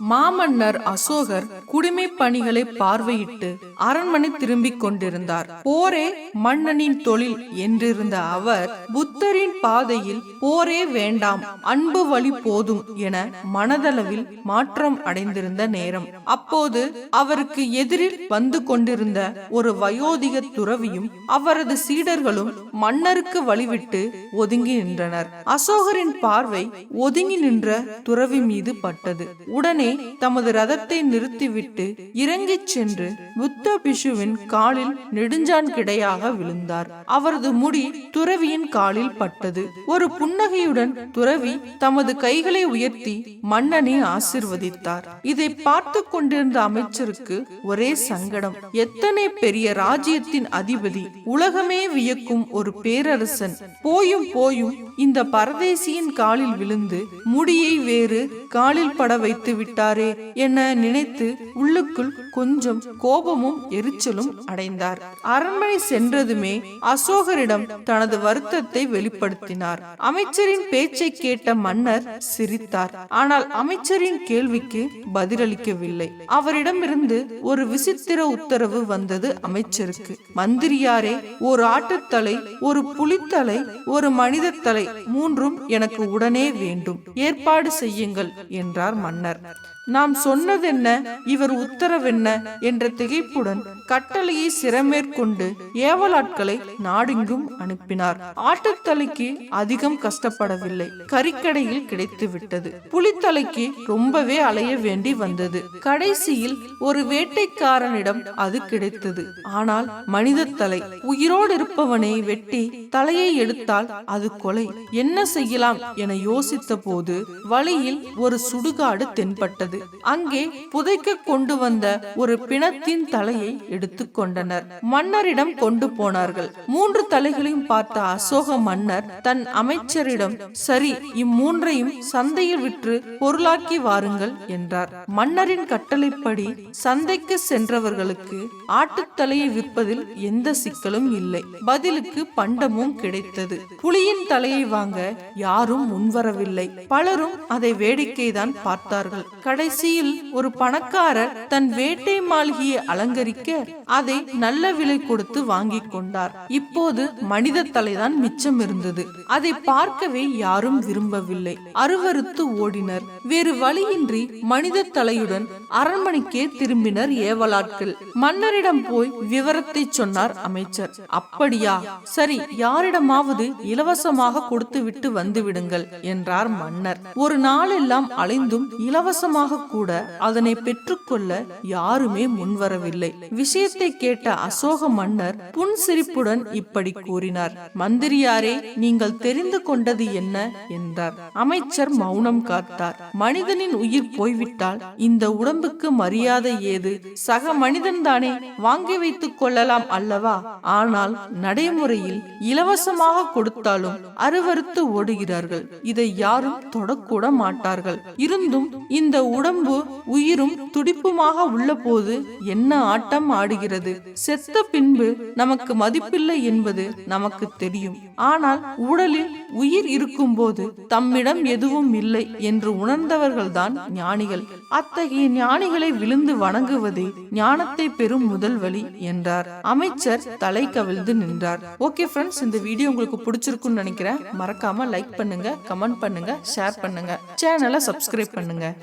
மாமன்னர் அசோகர் குடிமை பணிகளை பார்வையிட்டு அரண்மனை திரும்பிக் கொண்டிருந்தார். போரே மன்னனின் தொழில் என்றிருந்த அவர் புத்தரின் பாதையில் போரே வேண்டாம் அன்பு வழி போதும் என மனதளவில் மாற்றம் அடைந்திருந்த நேரம். அப்போது அவருக்கு எதிரில் வந்து கொண்டிருந்த ஒரு வயோதிக துறவியும் அவரது சீடர்களும் மன்னருக்கு வழிவிட்டு ஒதுங்கி நின்றனர். அசோகரின் பார்வை ஒதுங்கி நின்ற துறவி மீது பட்டது. உடனே தமது ரதத்தை நிறுத்திவிட்டு இறங்கிச் சென்று புத்த பிஷுவின் காலில் நெடுஞ்சான் கிடையாக விழுந்தார். அவரது முடி துறவியின் காலில் பட்டது. ஒரு புன்னகையுடன் துறவி தமது கைகளை உயர்த்தி மன்னனை ஆசிர்வதித்தார். இதை பார்த்து கொண்டிருந்த அமைச்சருக்கு ஒரே சங்கடம். எத்தனை பெரிய ராஜ்யத்தின் அதிபதி உலகமே வியக்கும் ஒரு பேரரசன். போயும் போயும் இந்த பரதேசியின் காலில் விழுந்து முடியை வேறு காலில் பட வைத்து விட்டாரே என நினைத்து உள்ளுக்குள் கொஞ்சம் கோபமும் எரிச்சலும் அடைந்தார். அரண்மனை சென்றதுமே அசோகரிடம் தனது வருத்தத்தை வெளிப்படுத்தினார். அமைச்சரின் பேச்சை கேட்ட மன்னர் சிரித்தார். ஆனால் அமைச்சரின் கேள்விக்கு பதிலளிக்கவில்லை. அவரிடமிருந்து ஒரு விசித்திர உத்தரவு வந்தது அமைச்சருக்கு. மந்திரியாரே ஒரு ஆட்டுத்தலை ஒரு புலித்தலை ஒரு மனித தலை மூன்றும் எனக்கு உடனே வேண்டும். ஏற்பாடு செய்யுங்கள் என்றார் மன்னர். நாம் சொன்னதென்ன இவர் உத்தரவென்ன என்ற திகைப்புடன் கட்டளையை சிறமேற்கொண்டு ஏவலாட்களை நாடெங்கும் அனுப்பினார். ஆட்டுத்தலைக்கு அதிகம் கஷ்டப்படவில்லை. கறிக்கடையில் கிடைத்து விட்டது புலித்தலைக்கு ரொம்பவே அலைய வேண்டி வந்தது. கடைசியில் ஒரு வேட்டைக்காரனிடம் அது கிடைத்தது. ஆனால் மனித தலை உயிரோடு இருப்பவனை வெட்டி தலையை எடுத்தால் அது கொலை. என்ன செய்யலாம் என யோசித்த போது வழியில் ஒரு சுடுகாடு தென்பட்டது. அங்கே புதைக்க கொண்டு வந்த ஒரு பிணத்தின் தலையை எடுத்துக் கொண்டனர். மன்னரிடம் கொண்டு போனார்கள். மூன்று தலைகளையும் பார்த்த அசோக மன்னர் தன் அமைச்சரிடம் சரி இம்மூன்றையும் சந்தையில் விற்று பொருளாக்கி வாருங்கள் என்றார். மன்னரின் கட்டளைப்படி சந்தைக்கு சென்றவர்களுக்கு ஆட்டுத்தலையை விற்பதில் எந்த சிக்கலும் இல்லை. பதிலுக்கு பண்டமும் கிடைத்தது. புலியின் தலையை வாங்க யாரும் முன்வரவில்லை. பலரும் அதை வேடிக்கைதான் பார்த்தார்கள். கடைசியில் ஒரு பணக்காரர் தன் வேட்டை மாளிகையை அலங்கரிக்க அதை நல்ல விலை கொடுத்து வாங்கிக் கொண்டார். இப்போது மனித தலைதான் மிச்சம் இருந்தது. அதை பார்க்கவே யாரும் விரும்பவில்லை. அருவறுத்து ஓடினர். வேறு வழியின்றி மனித தலையுடன் அரண்மனைக்கே திரும்பினர் ஏவலாட்கள். மன்னரிடம் போய் விவரத்தை சொன்னார் அமைச்சர். அப்படியா? சரி யாரிடமாவது இலவசமாக கொடுத்து விட்டு வந்துவிடுங்கள் என்றார் மன்னர். ஒரு நாளெல்லாம் அலைந்தும் இலவசம் இலவசமாக கூட அதனை பெற்றுக்கொள்ள யாருமே முன்வரவில்லை. விஷயத்தை கேட்ட அசோக மன்னர் புன்சிரிப்புடன் இப்படி கூறினார். மந்திரியாரே நீங்கள் தெரிந்து கொண்டது என்ன? என்றார். அமைச்சர் மௌனம் காத்தார். மனிதனின் உயிர் போய்விட்டால் இந்த உடம்புக்கு மரியாதை ஏது? சக மனிதன் தானே வாங்கி வைத்துக் கொள்ளலாம் அல்லவா? ஆனால் நடைமுறையில் இலவசமாக கொடுத்தாலும் அருவறுத்து ஓடுகிறார்கள். இதை யாரும் தொடக்கூட மாட்டார்கள். இருந்தும் இந்த உடம்பு உயிரும் துடிப்புமாக உள்ள போது என்ன ஆட்டம் ஆடுகிறது? செத்த பின்பு நமக்கு மதிப்பில்லை என்பது நமக்கு தெரியும். ஆனால் உடலில் உயிர் இருக்கும்போது தம்மிடம் எதுவும் இல்லை என்று உணர்ந்தவர்கள்தான் ஞானிகள். அத்தகைய ஞானிகளை விழுந்து வணங்குவதே ஞானத்தை பெறும் முதல் வழி என்றார். அமைச்சர் தலை கவிழ்ந்து நின்றார். ஓகே ஃப்ரெண்ட்ஸ் இந்த வீடியோ உங்களுக்கு பிடிச்சிருக்கும்னு நினைக்கிறேன். மறக்காம லைக் பண்ணுங்க கமெண்ட் பண்ணுங்க ஷேர் பண்ணுங்க. சேனலை சப்ஸ்கிரைப் பண்ணுங்க.